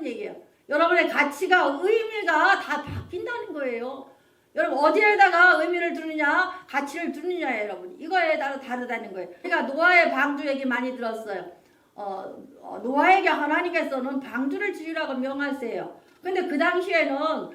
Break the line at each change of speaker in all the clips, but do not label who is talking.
바뀐다는 얘기예요. 여러분의 가치가 의미가 다 바뀐다는 거예요. 여러분 어디에다가 의미를 두느냐, 가치를 두느냐 여러분 이거에 따라 다르다는 거예요. 그러니까 노아의 방주 얘기 많이 들었어요. 어, 어, 노아에게 하나님께서는 방주를 지으라고 명하세요. 근데 그 당시에는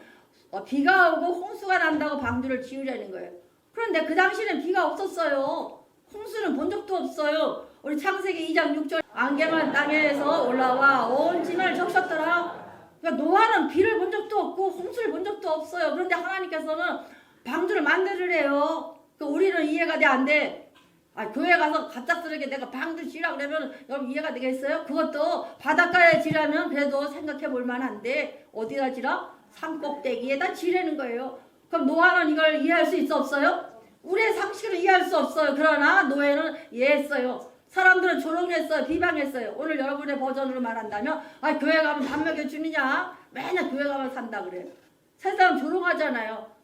어, 비가 오고 홍수가 난다고 방주를 지으려는 거예요. 그런데 그 당시에는 비가 없었어요. 홍수는 본 적도 없어요. 우리 창세기 2장 6절 안개만 땅에서 올라와 온 짐을 적셨더라. 그러니까 노아는 비를 본 적도 없고 홍수를 본 적도 없어요. 그런데 하나님께서는 방주를 만들으래요. 그 우리는 이해가 돼 안 돼? 아 교회 가서 갑작스럽게 내가 방주 지라 그러면 여러분 이해가 되겠어요? 그것도 바닷가에 지라면 그래도 생각해 볼 만한데 어디다 지라? 산꼭대기에다 지라는 거예요. 그럼 노아는 이걸 이해할 수 있어 없어요? 우리의 상식으로 이해할 수 없어요. 그러나 노예는 이해했어요. 사람들은 조롱했어요. 비방했어요. 오늘 여러분의 버전으로 말한다면 아 교회 가면 밥 먹여주느냐? 맨날 교회 가면 산다 그래요. 세상 조롱하잖아요.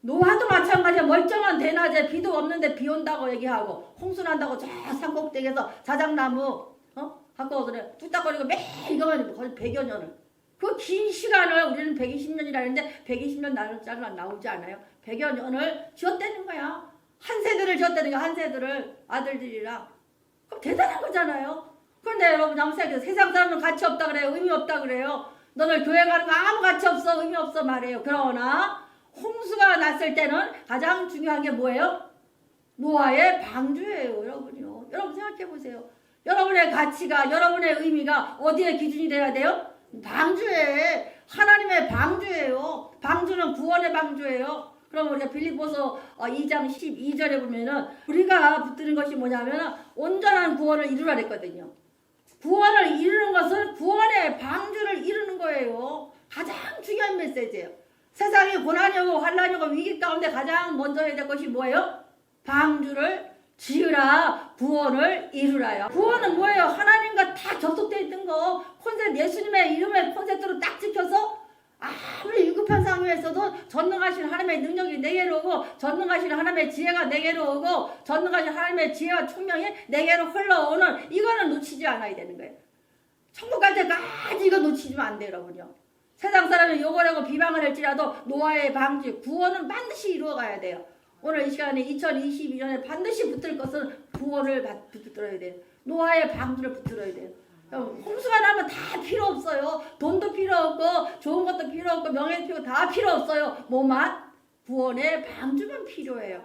노아도 마찬가지야. 멀쩡한 대낮에 비도 없는데 비 온다고 얘기하고 홍수 난다고 저 산꼭대기에서 자작나무 어? 갖고 오더래 뚝딱거리고 매일 이거만 거의 100여 년을 그 긴 시간을 우리는 120년이라 했는데 120년 날짜가 나오지 않아요. 100여 년을 지었다는 거야. 한 세대를 지었다는 거야. 한 세대를 아들들이랑 대단한 거잖아요. 그런데 여러분 양세에서 세상 사람은 가치 없다 그래요. 의미 없다 그래요. 너들 교회 가는 거 아무 가치 없어. 의미 없어 말해요. 그러나 홍수가 났을 때는 가장 중요한 게 뭐예요? 노아의 방주예요, 여러분요. 여러분 생각해 보세요. 여러분의 가치가, 여러분의 의미가 어디에 기준이 돼야 돼요? 방주에 하나님의 방주예요. 방주는 구원의 방주예요. 그럼 우리가 빌립보서 어, 2장 12절에 보면은 우리가 붙드는 것이 뭐냐면 온전한 구원을 이루라 그랬거든요. 구원을 이루는 것은 구원의 방주를 이루는 거예요. 가장 중요한 메시지예요. 세상에 고난이 오고 환란이 오고 위기 가운데 가장 먼저 해야 될 것이 뭐예요? 방주를 지으라 구원을 이루라요. 구원은 뭐예요? 하나님과 다 접속되어 있는 거 콘셉트 예수님의 이름의 콘셉트로 딱 찍혀서 아무리 위급한 상황에서도 전능하신 하나님의 능력이 내게로 오고 전능하신 하나님의 지혜가 내게로 오고 전능하신 하나님의 지혜와 총명이 내게로 흘러오는 이거는 놓치지 않아야 되는 거예요. 천국 갈 때까지 이거 놓치면 안 돼요, 여러분요. 세상 사람이 욕을 하고 비방을 할지라도 노아의 방지 구원은 반드시 이루어가야 돼요. 오늘 이 시간에 2022년에 반드시 붙들 것은 구원을 받- 붙들어야 돼요. 노아의 방주를 붙들어야 돼요. 홍수가 나면 다 필요 없어요. 돈도 필요 없고 좋은 것도 필요 없고 명예도 필요 다 필요 없어요. 뭐만 구원의 방주만 필요해요.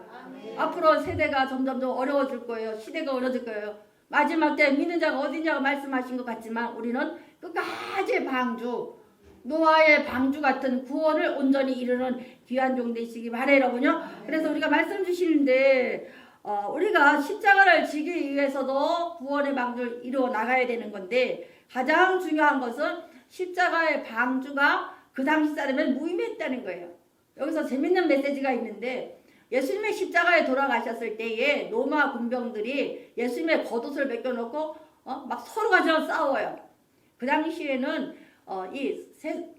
앞으로 세대가 점점 더 어려워질 거예요. 시대가 어려질 거예요. 마지막 때 믿는 자가 어디냐고 말씀하신 것 같지만 우리는 끝까지 방주 노아의 방주 같은 구원을 온전히 이루는 귀한 종 되시기 여러분요. 그래서 우리가 말씀 주시는데 어, 우리가 십자가를 지기 위해서도 구원의 방주를 이루어 나가야 되는 건데 가장 중요한 것은 십자가의 방주가 그 당시 사람은 무의미했다는 거예요. 여기서 재밌는 메시지가 있는데 예수님의 십자가에 돌아가셨을 때에 로마 군병들이 예수님의 겉옷을 벗겨놓고 어, 막 서로 가지고 싸워요. 그 당시에는 어, 이 세,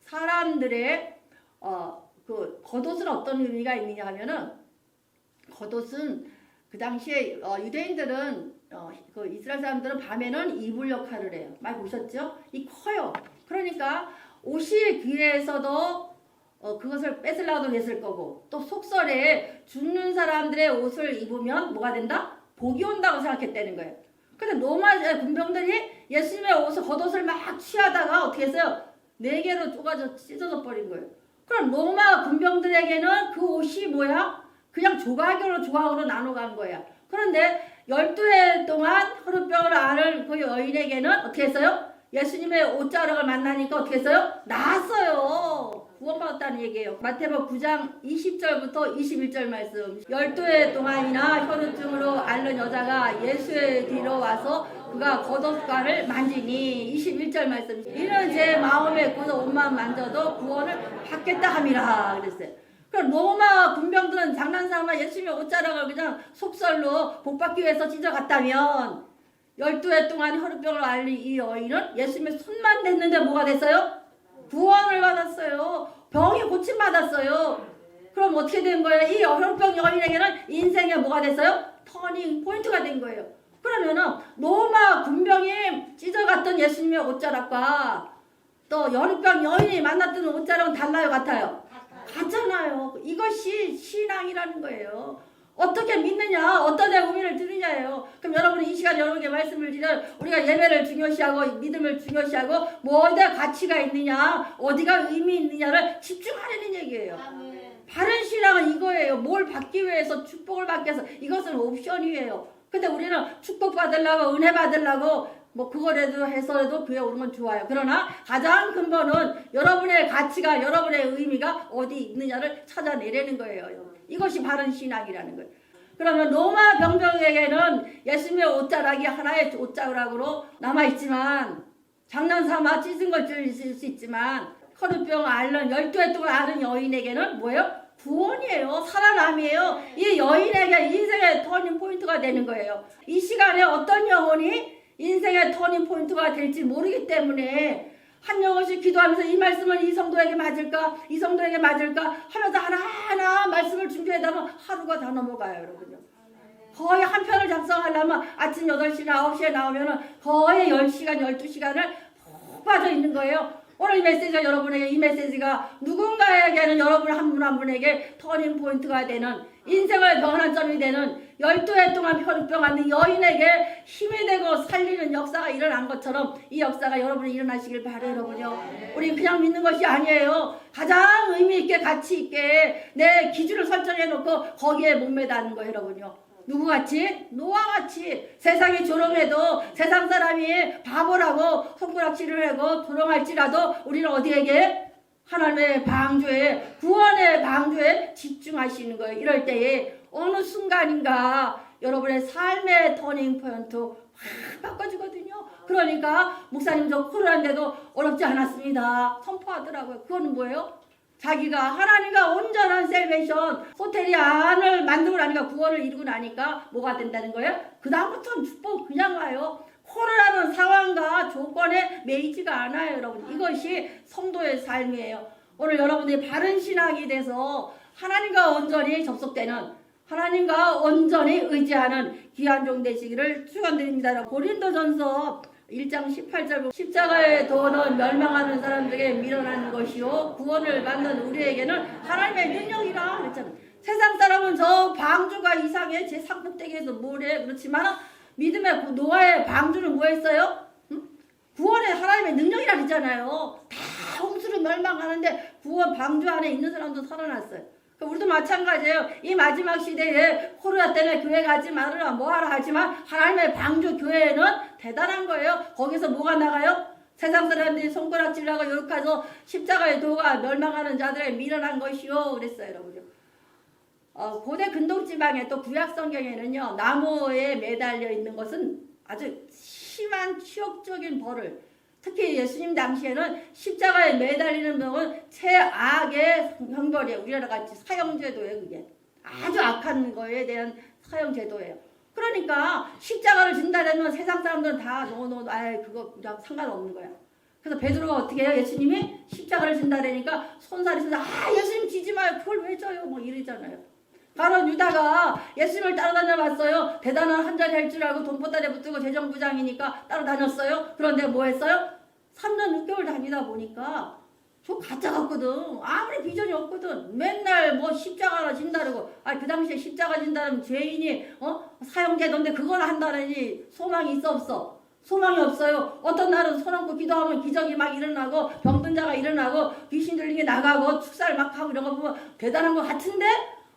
사람들의 어, 그 겉옷은 어떤 의미가 있느냐 하면은 겉옷은 그 당시에 어, 유대인들은 어, 그 이스라엘 사람들은 밤에는 이불 역할을 해요. 많이 보셨죠? 이 커요. 그러니까 옷이 귀해서도 어, 그것을 뺏으려고도 했을 거고 또 속설에 죽는 사람들의 옷을 입으면 뭐가 된다? 복이 온다고 생각했다는 거예요. 근데 로마 군병들이 예수님의 옷을 겉옷을 막 취하다가 어떻게 했어요? 네 개로 쪼가져 찢어져 버린 거예요. 그럼 로마 군병들에게는 그 옷이 뭐야? 그냥 조각으로 조각으로 나눠간 거야. 그런데 12해 동안 혈루병을 앓은 그 여인에게는 어떻게 했어요? 예수님의 옷자락을 만나니까 어떻게 했어요? 나았어요. 구원받았다는 얘기예요. 마태복 9장 20절부터 21절 말씀. 12해 동안이나 혈루증으로 앓는 여자가 예수의 뒤로 와서 그가 겉옷가를 만지니 21절 말씀. 이는 제 마음에 굳어 옷만 만져도 구원을 받겠다 함이라 그랬어요. 그럼 로마 군병들은 장난삼아 예수님의 옷자락을 그냥 속설로 복받기 위해서 찢어갔다면 12해 동안 혈루병을 앓는 이 여인은 예수님의 손만 댔는데 뭐가 됐어요? 구원을 받았어요. 병이 고침 받았어요. 그럼 어떻게 된 거예요? 이 혈루병 여인에게는 인생에 뭐가 됐어요? 터닝 포인트가 된 거예요. 그러면은 로마 군병이 찢어갔던 예수님의 옷자락과 또 연병 여인이 만났던 옷자랑은 달라요, 같아요? 같잖아요. 이것이 신앙이라는 거예요. 어떻게 믿느냐, 어떤 의미를 두느냐예요. 그럼 여러분이 이 시간 여러분에게 말씀을 드리면 우리가 예배를 중요시하고 믿음을 중요시하고 뭐 어디에 가치가 있느냐, 어디가 의미 있느냐를 집중하려는 얘기예요. 바른 신앙은 이거예요. 뭘 받기 위해서 축복을 받기 위해서 이것은 옵션이에요. 근데 우리는 축복 받으려고 은혜 받으려고 뭐 그거라도 해서라도 교회 오는 건 좋아요. 그러나 가장 근본은 여러분의 가치가 여러분의 의미가 어디 있느냐를 찾아내려는 거예요. 이것이 바른 신앙이라는 거예요. 그러면 로마 병정에게는 예수님의 옷자락이 하나의 옷자락으로 남아 있지만 장난삼아 찢은 있을 수 있지만 허루병 앓는 열두 해 동안 앓은 여인에게는 뭐예요? 구원이에요. 살아남이에요. 이 여인에게 인생의 터닝 포인트가 되는 거예요. 이 시간에 어떤 영혼이 인생의 터닝 포인트가 될지 모르기 때문에 한 영혼씩 기도하면서 이 말씀은 이 성도에게 맞을까? 이 성도에게 맞을까? 하면서 하나하나 말씀을 준비하다 보면 하루가 다 넘어가요, 여러분요. 거의 한 편을 작성하려면 아침 8시나 9시에 나오면은 거의 10시간, 12시간을 푹 빠져 있는 거예요. 오늘 이 메시지가 여러분에게 이 메시지가 누군가에게는 여러분 한 분한 분에게 터닝 포인트가 되는 인생의 변환점이 되는 12해 동안 혈병 앓는 여인에게 힘이 되고 살리는 역사가 일어난 것처럼 이 역사가 여러분이 일어나시길 바래요 여러분요. 우리 그냥 믿는 것이 아니에요. 가장 의미 있게 가치 있게 내 기준을 설정해 놓고 거기에 목매다는 거예요 여러분요. 누구같이? 노아같이 세상이 조롱해도 세상 사람이 바보라고 손가락질을 하고 조롱할지라도 우리는 어디에게? 하나님의 방주에 구원의 방주에 집중하시는 거예요. 이럴 때에 어느 순간인가 여러분의 삶의 터닝 포인트 확 바꿔주거든요. 그러니까 목사님 저 코로나인데도 어렵지 않았습니다. 선포하더라고요. 그거는 뭐예요? 자기가 하나님과 온전한 셀베이션 소테리안을 만들고 나니까 구원을 이루고 나니까 뭐가 된다는 거예요? 그 다음부터는 축복 그냥 와요. 코로나는 상황과 조건에 매이지가 않아요, 여러분. 이것이 성도의 삶이에요. 오늘 여러분들이 바른 신앙이 돼서 하나님과 온전히 접속되는 하나님과 온전히 의지하는 귀한 종 되시기를 축원드립니다. 고린도전서 1장 18절 십자가의 도는 멸망하는 사람들에게 밀어나는 것이요 구원을 받는 우리에게는 하나님의 능력이라 그랬잖아요. 세상 사람은 저 방주가 이상해 제 상품대기에서 뭐래 그렇지만 믿음의 그 노아의 방주는 뭐했어요? 응? 구원의 하나님의 능력이라 그랬잖아요. 다 홍수로 멸망하는데 구원 방주 안에 있는 사람도 살아났어요. 그 우리도 마찬가지예요. 이 마지막 시대에 코로나 때문에 교회 가지 말으라 뭐하라 하지만 하나님의 방주 교회는 대단한 거예요. 거기서 뭐가 나가요? 세상 사람들이 손가락질하고 욕해서 십자가의 도가 멸망하는 자들의 밀어난 것이요. 그랬어요, 여러분요. 어, 고대 근동지방에 또 구약 성경에는요 나무에 매달려 있는 것은 아주 심한 치욕적인 벌을 특히 예수님 당시에는 십자가에 매달리는 것은 최악의 형벌이에요. 우리나라 같이 사형제도예요, 그게. 아주 악한 거에 대한 사형제도예요. 그러니까 십자가를 진다면 세상 사람들은 다 노노 아예 그거 상관없는 거야. 그래서 베드로가 어떻게 해요? 예수님이 십자가를 진다라니까 손살이 서아 예수님 지지 마요. 그걸 왜 져요? 뭐 이러잖아요. 바로 유다가 예수님을 따라다녀 봤어요. 대단한 한 자리 할 줄 알고 돈보따리 붙들고 재정부장이니까 따라다녔어요. 그런데 뭐 했어요? 3년 6개월 다니다 보니까 저 가짜 같거든. 아무리 비전이 없거든. 맨날 뭐 십자가나 진다르고. 아, 그 당시에 십자가 진다면 죄인이, 어? 사형제도인데 그거나 한다느니 소망이 있어, 없어? 소망이 없어요. 어떤 날은 손 얹고 기도하면 기적이 막 일어나고 병든 자가 일어나고 귀신 들린 게 나가고 축사를 막 하고 이런 거 보면 대단한 것 같은데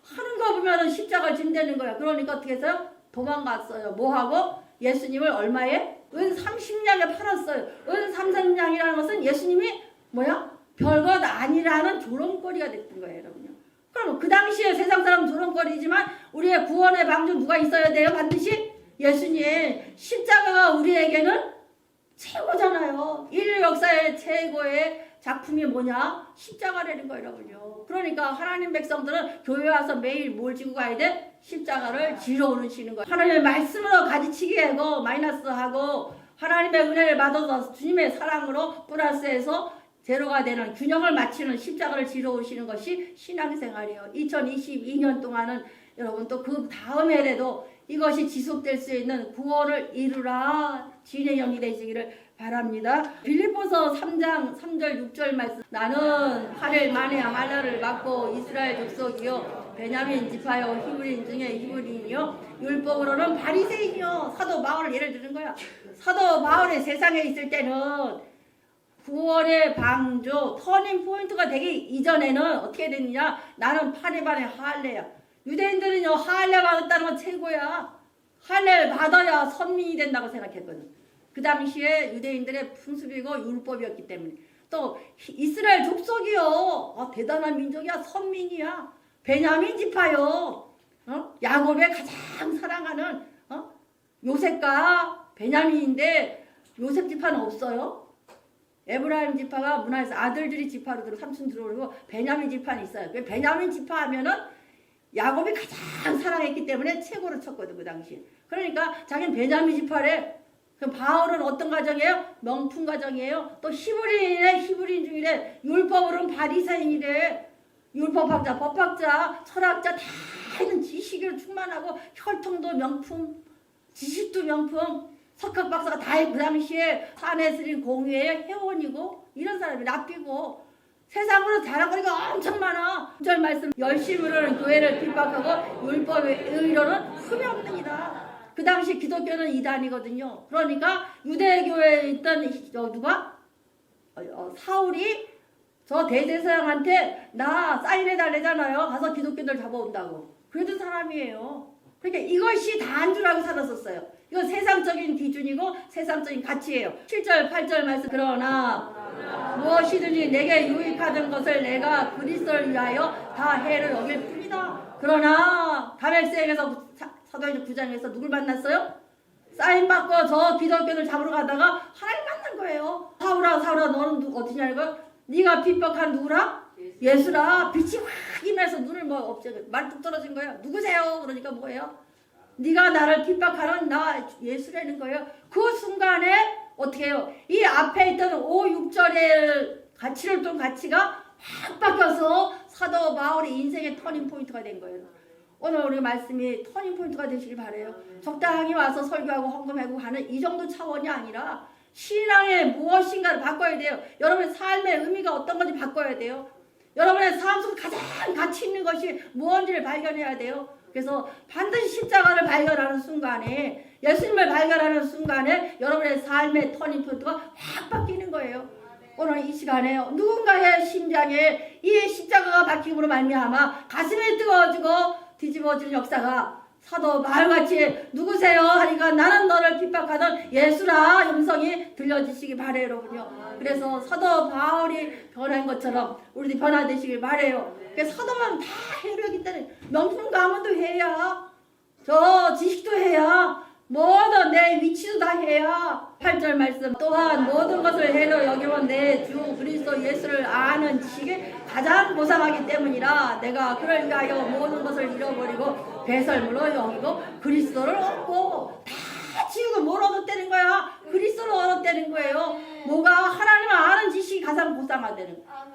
하는 거 보면은 십자가 진다는 거야. 그러니까 어떻게 했어요? 도망갔어요. 뭐 하고? 예수님을 얼마에? 은 30냥에 팔았어요. 은 30냥이라는 것은 예수님이 뭐야? 별것 아니라는 조롱거리가 됐던 거예요, 여러분요. 그럼 그 당시에 세상 사람 조롱거리지만 우리의 구원의 방주 누가 있어야 돼요? 반드시 예수님 십자가가 우리에게는 최고잖아요. 인류 역사의 최고의 작품이 뭐냐? 십자가라는 여러분요. 그러니까 하나님 백성들은 교회 와서 매일 뭘 지고 가야 돼? 십자가를 지러 오르시는 거예요. 하나님의 말씀으로 가지치기 하고 마이너스하고 하나님의 은혜를 받아서 주님의 사랑으로 플러스해서 제로가 되는 균형을 맞추는 십자가를 지러 오시는 것이 신앙생활이에요. 2022년 동안은 여러분 또 그 다음 해에도 이것이 지속될 수 있는 구원을 이루라 주인의 영이 되시기를 바랍니다. 빌립보서 3장 3절 6절 말씀. 나는 팔을 만에 할라를 맡고 이스라엘 족속이요 베냐민 지파요 히브리인 중에 히브리인이요 율법으로는 바리새인이요. 사도 바울을 예를 드는 거야. 사도 바울이 세상에 있을 때는 구원의 방조 터닝 포인트가 되기 이전에는 어떻게 됐느냐? 나는 팔에 반에 할례야. 유대인들은요 할례 받았다는 건 최고야. 할례를 받아야 선민이 된다고 생각했거든 그 당시에 유대인들의 풍습이고 율법이었기 때문에 또 이스라엘 족속이요 아, 대단한 민족이야 선민이야 베냐민 지파요 어? 야곱의 가장 사랑하는 어? 요셉과 베냐민인데 요셉 지파는 없어요 에브라임 지파가 문화에서 아들들이 지파로 들어 삼촌 들어오고 베냐민 지파는 있어요. 그 베냐민 지파 하면은 야곱이 가장 사랑했기 때문에 최고로 쳤거든 그 당시. 그러니까 자기는 베냐민 지파래. 그 바울은 어떤 가정이에요? 명품 가정이에요. 또 히브리인의 히브리인 중이래. 율법으로는 바리새인이래. 율법학자, 법학자, 철학자 다 있는 지식으로 충만하고 혈통도 명품, 지식도 명품. 석학 박사가 다 그 당시에 산에스린 공회의 회원이고 이런 사람이 랍비고 세상으로 자랑거리가 엄청 많아. 절 말씀 열심으로는 교회를 핍박하고 율법의 의로는 흠이 없느니라. 그 당시 기독교는 이단이거든요. 그러니까 유대교회에 있던 이- 저 누가 어, 어, 사울이 저 대제사장한테 나 사인해 달래잖아요. 가서 기독교들 잡아온다고. 그랬던 사람이에요. 그러니까 이것이 다 한 줄 알고 살았었어요. 이건 세상적인 기준이고 세상적인 가치예요. 7절, 8절 말씀. 그러나 무엇이든지 내게 유익하던 것을 내가 그리스도를 위하여 다 해를 여길 뿐이다. 그러나 다멜스에게서 사도행전 9장에서 누굴 만났어요? 사인 받고 저 기독교를 잡으러 가다가 하나님 만난 거예요. 사울아 사울아 너는 누, 어디냐 이거? 네가 핍박한 누구라? 예수라 빛이 확 임해서 눈을 뭐 없애 말뚝 떨어진 거예요. 누구세요? 그러니까 뭐예요? 네가 나를 핍박하는 나 예수라는 거예요. 그 순간에 어떻게 해요? 이 앞에 있던 5, 6절의 가치를 둔 가치가 확 바뀌어서 사도 바울의 인생의 터닝 포인트가 된 거예요. 오늘 우리 말씀이 터닝 포인트가 되시길 바래요. 적당히 와서 설교하고 헌금하고 하는 이 정도 차원이 아니라 신앙의 무엇인가를 바꿔야 돼요. 여러분의 삶의 의미가 어떤 건지 바꿔야 돼요. 여러분의 삶 속에 가장 가치 있는 것이 무엇인지를 발견해야 돼요. 그래서 반드시 십자가를 발견하는 순간에 예수님을 발견하는 순간에 여러분의 삶의 터닝 포인트가 확 바뀌는 거예요. 오늘 이 시간에 누군가의 심장에 이 십자가가 박힘으로 말미암아 가슴이 뜨거워지고 뒤집어지는 역사가 사도 바울같이 누구세요? 하니까 나는 너를 핍박하던 예수라 음성이 들려주시기 바래요 여러분요. 그래서 사도 바울이 변한 것처럼 우리도 변화되시길 바래요. 그래서 사도만 다 해력이 때는 명품 가문도 해야 저 지식도 해야 모든 내 위치도 다 해야 8절 말씀 또한 모든 것을 해로 여기면 내 주 그리스도 예수를 아는 지식이 가장 보상하기 때문이라 내가 그를 위하여 모든 것을 잃어버리고 배설물로 여기고 그리스도를 얻고 다 지우고 뭘 얻었다는 거야 그리스도를 얻었다는 거예요 뭐가 하나님을 아는 지식이 가장 보상하다는 거야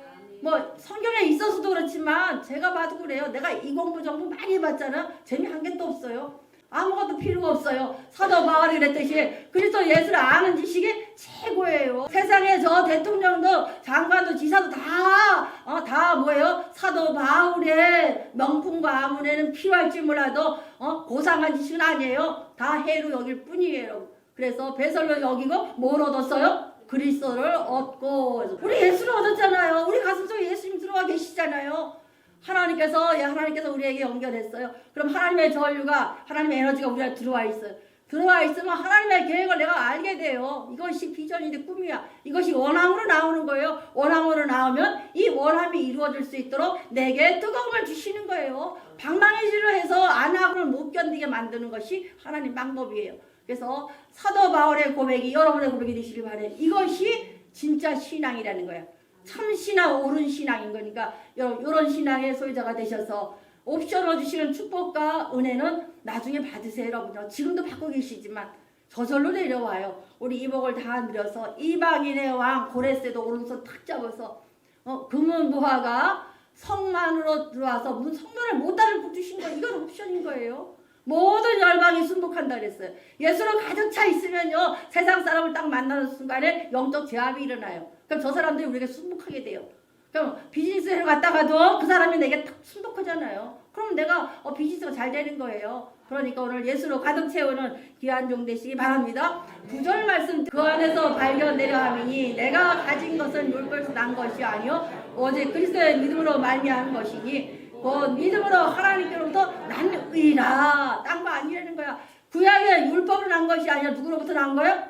뭐 성경에 있어서도 그렇지만 제가 봐도 그래요. 내가 이 공부 정보 많이 해봤잖아. 재미 한 개도 없어요. 아무것도 필요가 없어요. 사도 바울이 그랬듯이 그리스도 예수를 아는 지식이 최고예요. 세상에 저 대통령도 장관도 지사도 다, 어, 다 뭐예요? 사도 바울의 명품과 아문에는 필요할지 몰라도 어, 고상한 지식은 아니에요. 다 해로 여길 뿐이에요. 그래서 배설로 여기고 뭘 얻었어요? 그리스도를 얻고 우리 예수를 얻었잖아요. 우리 가슴속에 예수님 들어와 계시잖아요. 하나님께서 예, 하나님께서 우리에게 연결했어요. 그럼 하나님의 전류가 하나님의 에너지가 우리한테 들어와 있어요. 들어와 있으면 하나님의 계획을 내가 알게 돼요. 이것이 비전인데 꿈이야. 이것이 원함으로 나오는 거예요. 원함으로 나오면 이 원함이 이루어질 수 있도록 내게 뜨거움을 주시는 거예요. 방망이질로 해서 안하고를 못 견디게 만드는 것이 하나님 방법이에요. 그래서 사도 바울의 고백이 여러분의 고백이 되시길 바래. 이것이 진짜 신앙이라는 거야. 참 신앙, 옳은 신앙인 거니까 여러분 이런 신앙의 소유자가 되셔서 옵션을 주시는 축복과 은혜는 나중에 받으세요, 여러분요. 지금도 받고 계시지만 저절로 내려와요. 우리 이복을 다 누려서 이방인의 왕 고레스도 오른손 탁 잡아서 어, 금은부화가 성만으로 들어와서 문 성문을 못 따를 붙으신 거 이건 옵션인 거예요. 모든 열방이 순복한다 그랬어요. 예수로 가득 차 있으면요 세상 사람을 딱 만나는 순간에 영적 제압이 일어나요. 그럼 저 사람들이 우리에게 순복하게 돼요. 그럼 비즈니스를 갔다가도 그 사람이 내게 딱 순복하잖아요. 그럼 내가 어, 비즈니스가 잘 되는 거예요. 그러니까 오늘 예수로 가득 채우는 귀한 종 되시기 바랍니다. 구절 말씀 그 안에서 발견되려 함이니 내가 가진 것은 율법에서 난 것이 아니요 오직 그리스도의 믿음으로 말미암은 것이니 그 믿음으로 하나님께로부터 난 의라 딴거 아니라는 거야. 구약의 율법으로 난 것이 아니라 누구로부터 난 거예요?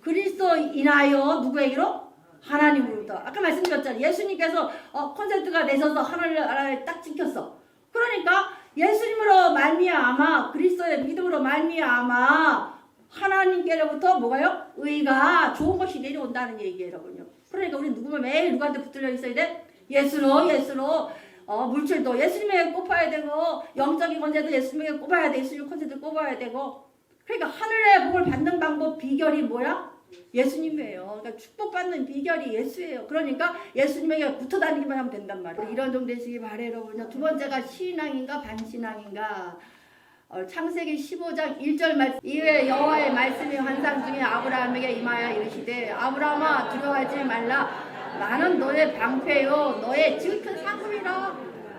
그리스도 인하여 누구에게로? 하나님으로부터. 아까 말씀드렸잖아요. 예수님께서 어, 콘센트가 내셔서 하늘을 딱 찍혔어. 그러니까 예수님으로 말미암아 그리스도의 믿음으로 말미암아 하나님께로부터 뭐가요? 의가 좋은 것이 내려온다는 얘기예요, 여러분요. 그러니까 우리 누구면 매일 누구한테 붙들려 있어야 돼? 예수로, 예수로. 어, 물질도 예수님에게 꼽아야 되고 영적인 건재도 예수님에게 꼽아야 돼. 예수님 콘센트 꼽아야 되고. 그러니까 하늘의 복을 받는 방법 비결이 뭐야? 예수님이에요. 그러니까 축복받는 비결이 예수예요. 그러니까 예수님에게 붙어 다니기만 하면 된단 말이에요. 이런 종 되시기 바래요. 두 번째가 신앙인가 반신앙인가. 어, 창세기 15장 1절 말씀 이외 여호와의 말씀이 환상 중에 아브라함에게 임하여 이르시되 아브라함아 두려워하지 말라 나는 너의 방패요 너의 지극한 상급이라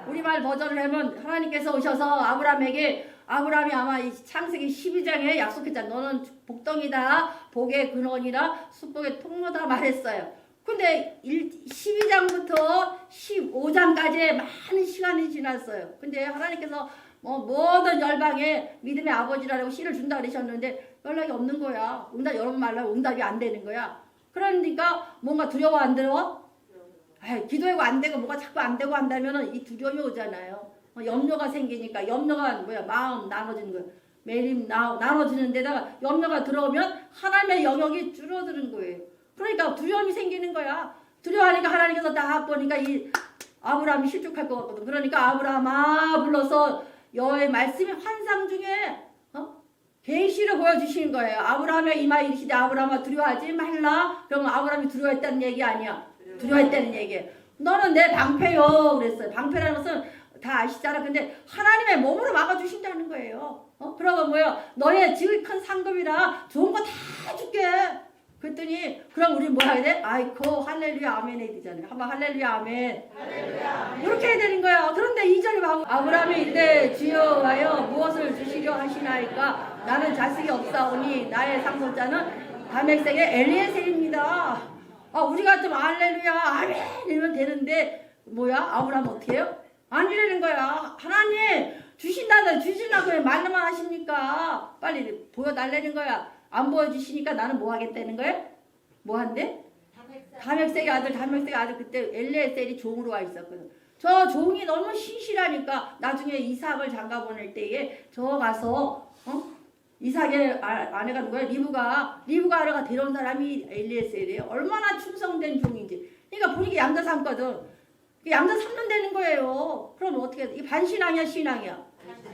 우리말 버전을 하면 하나님께서 오셔서 아브라함에게 아브라함이 아마 이 창세기 12장에 약속했잖아 너는 복덩이다 복의 근원이라 수복의 통로다 말했어요 근데 12장부터 15장까지 많은 시간이 지났어요 근데 하나님께서 뭐 모든 열방에 믿음의 아버지라고 씨를 준다 그러셨는데 연락이 없는 거야. 응답 여러 번 말하고 응답이 안 되는 거야. 그러니까 뭔가 두려워 안 두려워? 에이, 기도하고 안 되고 뭐가 자꾸 안 되고 한다면은 이 두려움이 오잖아요. 어, 염려가 생기니까 염려가 뭐야 마음 나눠지는. 매일 나, 나눠지는 데다가 염려가 들어오면 하나님의 영역이 줄어드는 거예요. 그러니까 두려움이 생기는 거야. 두려워하니까 하나님께서 딱 보니까 이 아브라함이 실족할 것 같거든. 그러니까 아브라함아 불러서 여호와의 말씀이 환상 중에 어? 계시를 보여주시는 거예요. 아브라함의 이마 이르시되 아브라함아 두려워하지 말라. 그러면 아브라함이 두려워했다는 얘기 아니야. 두려워했다는 얘기. 너는 내 방패요. 그랬어요. 방패라는 것은 다 아시잖아. 근데 하나님의 몸으로 막아주신다는 거예요. 어? 그러고 뭐요? 너의 지극한 상급이라 좋은 거 다 줄게. 그랬더니 그럼 우리 뭐 해야 돼? 아이코 할렐루야 아멘 해야 되잖아요. 한번 할렐루야 아멘. 이렇게 해야 되는 거야. 그런데 이절에 봐. 아브라함이 이때 주여와여 무엇을 주시려 하시나이까 나는 자식이 없사오니 나의 상속자는 다맥색의 엘리에셀입니다. 아 우리 같으면 할렐루야 아멘 이러면 되는데 뭐야 아브라함 어떻게 해요? 아니라는 거야. 하나님 주신다는 주신다고 왜 말로만 하십니까? 빨리 보여달라는 거야. 안 보여주시니까 나는 뭐 하겠다는 거야? 뭐 한대? 다맥색의 아들, 다맥색의 아들 그때 엘레셀이 종으로 와 있었거든. 저 종이 너무 신실하니까 나중에 이삭을 장가 보낼 때에 저 가서 어? 이삭의 아- 아내가 누구야? 리브가 리브가 아내가 데려온 사람이 엘리에셀이에요. 얼마나 충성된 종인지. 그러니까 보니까 양자 삼거든. 그 양자 삼는 되는 거예요. 그럼 어떻게 해? 이 반신앙이야, 신앙이야?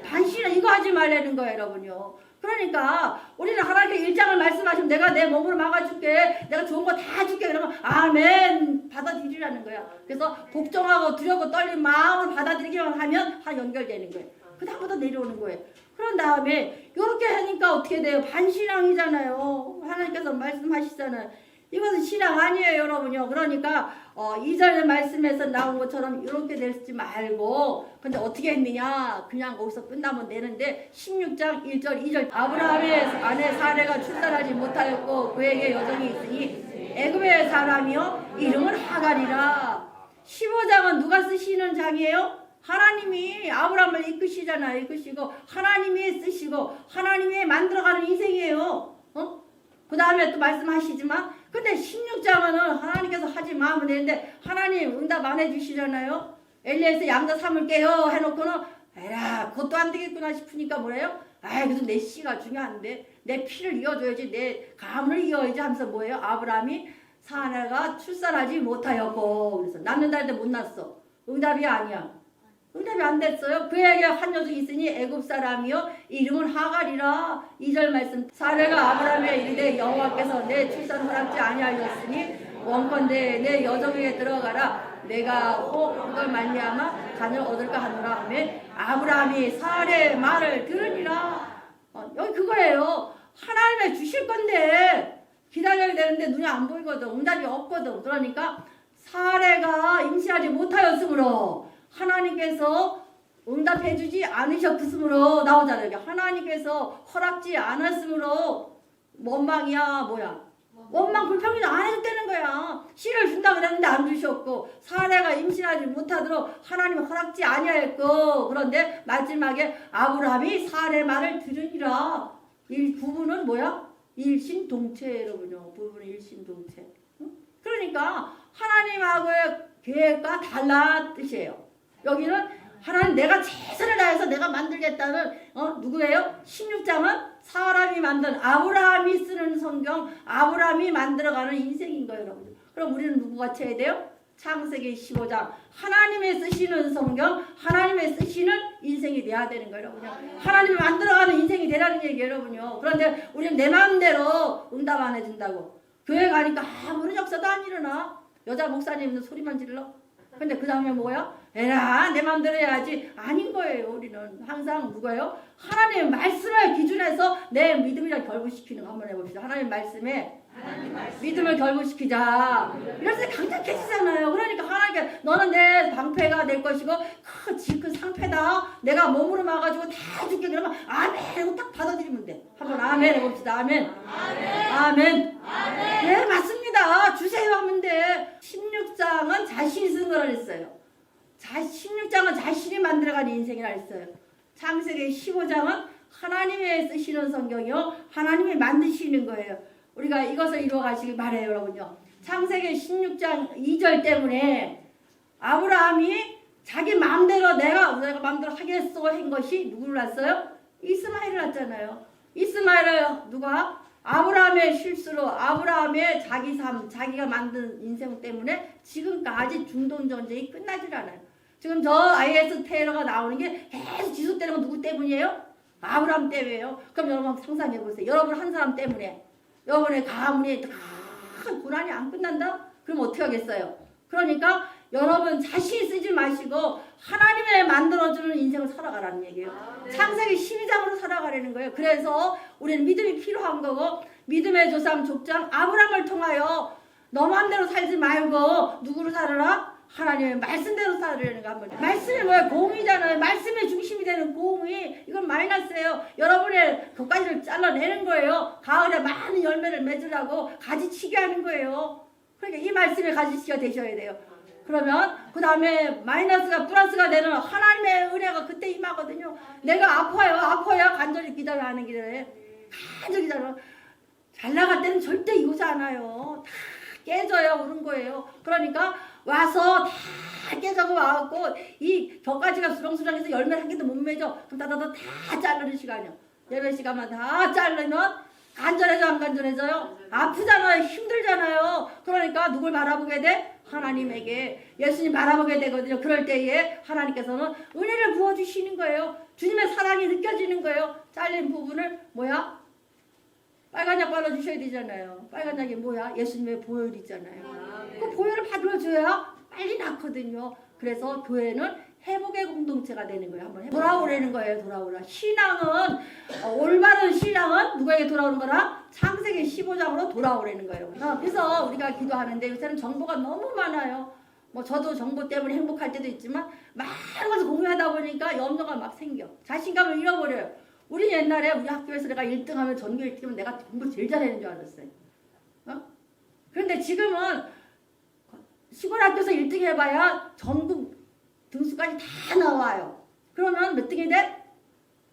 반신앙 이거 하지 말라는 거예요, 여러분요. 그러니까 우리는 하나님께 일장을 말씀하시면 내가 내 몸으로 막아줄게. 내가 좋은 거 다 줄게. 그러면 아멘! 받아들이라는 거야. 그래서 복종하고 두려고 떨린 마음을 받아들이기만 하면 다 연결되는 거예요 그 다음부터 내려오는 거예요 그런 다음에 이렇게 하니까 어떻게 돼요? 반신앙이잖아요. 하나님께서 말씀하시잖아요 이것은 신앙 아니에요 여러분요. 그러니까 어, 이전의 말씀에서 나온 것처럼 이렇게 될지 말고 근데 어떻게 했느냐? 그냥 거기서 끝나면 되는데 16장 1절 2절. 아브라함의 아내 사례가 출산하지 못하였고 그에게 여정이 있으니 애굽의 사람이요 이름은 하갈이라. 15장은 누가 쓰시는 장이에요? 하나님이 아브라함을 이끄시잖아요 이끄시고 하나님이 쓰시고 하나님이 만들어가는 인생이에요. 어? 그 다음에 또 말씀하시지만 근데 16장은 하나님께서 하지 마면 되는데 하나님 응답 안 해주시잖아요. 엘리에서 양자 삼을게요 해놓고는 에라 그것도 안 되겠구나 싶으니까 뭐래요? 아이 그래도 내 씨가 중요한데 내 피를 이어줘야지 내 가문을 이어야지 하면서 뭐예요? 아브라함이 사내가 출산하지 못하였고 그래서 낳는다 했는데 못 낳았어. 응답이 아니야. 응답이 안 됐어요. 그에게 한 녀석이 있으니 애굽 사람이요 이름은 하갈이라 이절 말씀 사례가 아브라함에 이르되 여호와께서 내 출산 허락지 아니하셨으니 원컨대 내 여정에 들어가라 내가 혹 그걸 말미암아 자녀를 얻을까 하노라 하며 아브라함이 사례의 말을 들으니라 어, 여기 그거예요. 하나님의 주실 건데 기다려야 되는데 눈이 안 보이거든. 응답이 없거든. 그러니까 사례가 임신하지 못하였으므로 하나님께서 응답해 주지 않으셨으므로 나오잖아요. 하나님께서 허락지 않았으므로 원망이야 뭐야? 원망 불평이 안 해줬다는 거야. 씨를 준다 그랬는데 안 주셨고 사례가 임신하지 못하도록 하나님 허락지 아니하였고 그런데 마지막에 아브라함이 사례 말을 들으니라. 이 부부는 뭐야? 일신동체 여러분요. 부부는 일신동체. 응? 그러니까 하나님하고의 계획과 달라 뜻이에요. 여기는 하나님 내가 최선을 다해서 내가 만들겠다는 어 누구예요? 16장은 사람이 만든 아브라함이 쓰는 성경, 아브라함이 만들어가는 인생인 거예요, 여러분. 그럼 우리는 누구가 쳐야 돼요? 창세기 15장 하나님의 쓰시는 성경, 하나님의 쓰시는 인생이 돼야 되는 거예요, 여러분. 하나님이 만들어가는 인생이 되라는 얘기예요, 여러분요. 그런데 우리는 내 마음대로 응답 안 해준다고. 교회 가니까 아무런 역사도 안 일어나. 여자 목사님은 소리만 질러. 근데 그 다음에 뭐야? 에라 내 마음대로 해야지. 아닌 거예요 우리는. 항상 누가요? 하나님의 말씀을 기준해서 내 믿음이랑 결부시키는 거 한번 해봅시다. 하나님 말씀에 믿음을 결부시키자. 이래서 강력해지잖아요. 그러니까 하나님께 너는 내 방패가 될 것이고 그, 지- 그 상패다. 내가 몸으로 막아주고 다 줄게 그러면 아멘 하고 딱 받아들이면 돼. 한번 아멘 해봅시다. 아멘. 아멘. 네 맞습니다. 주세요 하면 돼. 16장은 자신이 쓴 거라 했어요 자, 16장은 자신이 만들어가는 인생이라 했어요. 창세기 15장은 하나님의 쓰시는 성경이요. 하나님이 만드시는 거예요. 우리가 이것을 이루어 가시기 바래요, 여러분요. 창세기 16장 2절 때문에 아브라함이 자기 마음대로 내가 내가 마음대로 하겠어 한 것이 누구를 낳았어요? 이스마엘을 낳았잖아요. 이스마엘을 누가 아브라함의 실수로 아브라함의 자기 삶, 자기가 만든 인생 때문에 지금까지 중동 전쟁이 끝나질 않아요. 지금 저 IS 테러가 나오는 게 계속 지속되는 건 누구 때문이에요? 아브라함 때문이에요. 그럼 여러분 상상해 보세요. 여러분 한 사람 때문에 여러분의 가문이 큰 고난이 안 끝난다? 그럼 어떻게 하겠어요? 그러니까 여러분 자신 쓰지 마시고 하나님의 만들어주는 인생을 살아가라는 얘기예요. 창세기 12장으로 살아가려는 거예요. 그래서 우리는 믿음이 필요한 거고 믿음의 조상 족장 아브라함을 통하여 너 맘대로 살지 말고 누구로 살아라? 하나님의 말씀대로 살으려는 거 한번. 말씀이 뭐야? 공이잖아요. 말씀의 중심이 되는 공이 이건 마이너스예요. 여러분의 그까지를 잘라내는 거예요. 가을에 많은 열매를 맺으라고 가지치기 하는 거예요. 그러니까 이 말씀의 가지치기가 되셔야 돼요. 그러면 그 다음에 마이너스가 플러스가 되는 하나님의 은혜가 그때 임하거든요. 내가 아파요, 아파야 간절히 기다려 하는 기도해. 간절히 기다려. 잘 나갈 때는 절대 이거지 않아요. 다 깨져야 오는 거예요. 그러니까 와서 다 깨져서 와갖고 이 벽가지가 수렁수렁해서 열매를 한 개도 못 맺어. 그럼 다다다 다 자르는 시간이요. 예배 시간만 다 자르면 간절해져 안 간절해져요? 아프잖아요. 힘들잖아요. 그러니까 누굴 바라보게 돼? 하나님에게 예수님 바라보게 되거든요. 그럴 때에 하나님께서는 은혜를 부어주시는 거예요. 주님의 사랑이 느껴지는 거예요. 잘린 부분을 뭐야? 빨간 약 발라주셔야 되잖아요. 빨간 약이 뭐야? 예수님의 보혈이잖아요. 그 보혈을 받아줘야 빨리 낫거든요. 그래서 교회는 회복의 공동체가 되는 거예요. 한번 돌아오라는 거예요. 돌아오라. 신앙은 어, 올바른 신앙은 누구에게 돌아오는 거라? 창세기 15장으로 돌아오라는 거예요. 어, 그래서 우리가 기도하는데 요새는 정보가 너무 많아요. 뭐 저도 정보 때문에 행복할 때도 있지만 많은 것을 공유하다 보니까 염려가 막 생겨. 자신감을 잃어버려요. 우리 옛날에 우리 학교에서 내가 1등하면 전교 1등이면 내가 공부 제일 잘하는 줄 알았어요. 어? 그런데 지금은 시골 학교에서 1등 해봐야 전국 등수까지 다 나와요. 그러면 몇 등이 돼?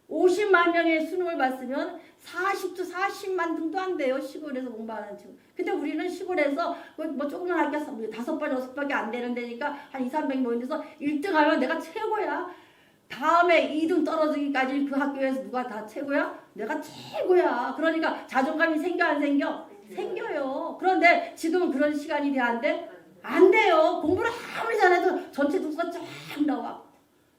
50만 명의 수능을 봤으면 40도 40만 등도 안 돼요. 시골에서 공부하는 친구. 근데 우리는 시골에서 뭐, 뭐 조그만 학교 뭐 다섯 번 여섯 밖에 안 되는 데니까 한 2, 300 모인 데서 1등 하면 내가 최고야. 다음에 2등 떨어지기까지 그 학교에서 누가 다 최고야? 내가 최고야. 그러니까 자존감이 생겨 안 생겨? 생겨요. 그런데 지금은 그런 시간이 돼야 안 돼? 안 돼요. 공부를 아무리 잘해도 전체 등수가 쫙 나와.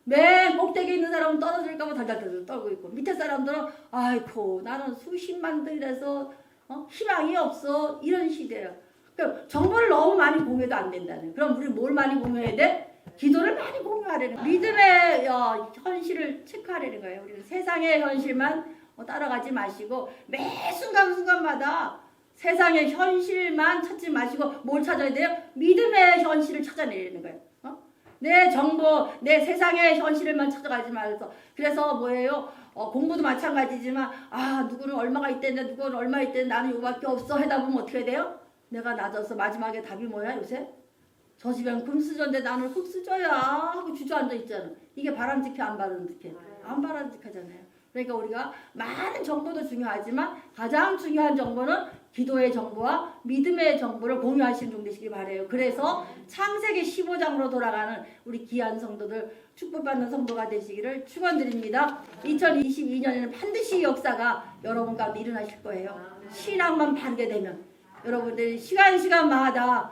맨 꼭대기에 있는 사람은 떨어질까봐 달달달 떨고 있고 밑에 사람들은 아이고 나는 수십만 들이라서 어? 희망이 없어 이런 시대야. 그러니까 정보를 너무 많이 공유해도 안 된다는. 그럼 우리 뭘 많이 공유해야 돼? 기도를 많이 공유하려는. 믿음의 어, 현실을 체크하려는 거예요. 우리는 세상의 현실만 어, 따라가지 마시고 매 순간 순간마다 세상의 현실만 찾지 마시고 뭘 찾아야 돼요? 믿음의 현실을 찾아내려는 거예요. 어? 내 정보, 내 세상의 현실만 찾아가지 말아서 그래서 뭐예요? 어, 공부도 마찬가지지만 아 누구는 얼마가 있대는데 누구는 얼마 있대는데 나는 이거밖에 없어 하다 보면 어떻게 돼요? 내가 낮아서 마지막에 답이 뭐야 요새? 저 집엔 금수저인데 나는 흙수저야 하고 주저앉아 있잖아. 이게 바람직해 안 바람직해? 안 바람직하잖아요. 그러니까 우리가 많은 정보도 중요하지만 가장 중요한 정보는 기도의 정보와 믿음의 정보를 공유하시는 종 되시기 바래요. 그래서 창세기 15장으로 돌아가는 우리 귀한 성도들 축복받는 성도가 되시기를 축원드립니다. 2022년에는 반드시 역사가 여러분 가운데 일어나실 거예요. 신앙만 바르게 되면 여러분들이 시간 시간마다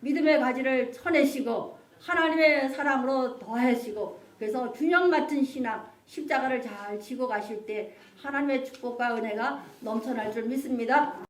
믿음의 가지를 쳐내시고 하나님의 사랑으로 더하시고 그래서 균형 맞춘 신앙 십자가를 잘 지고 가실 때 하나님의 축복과 은혜가 넘쳐날 줄 믿습니다.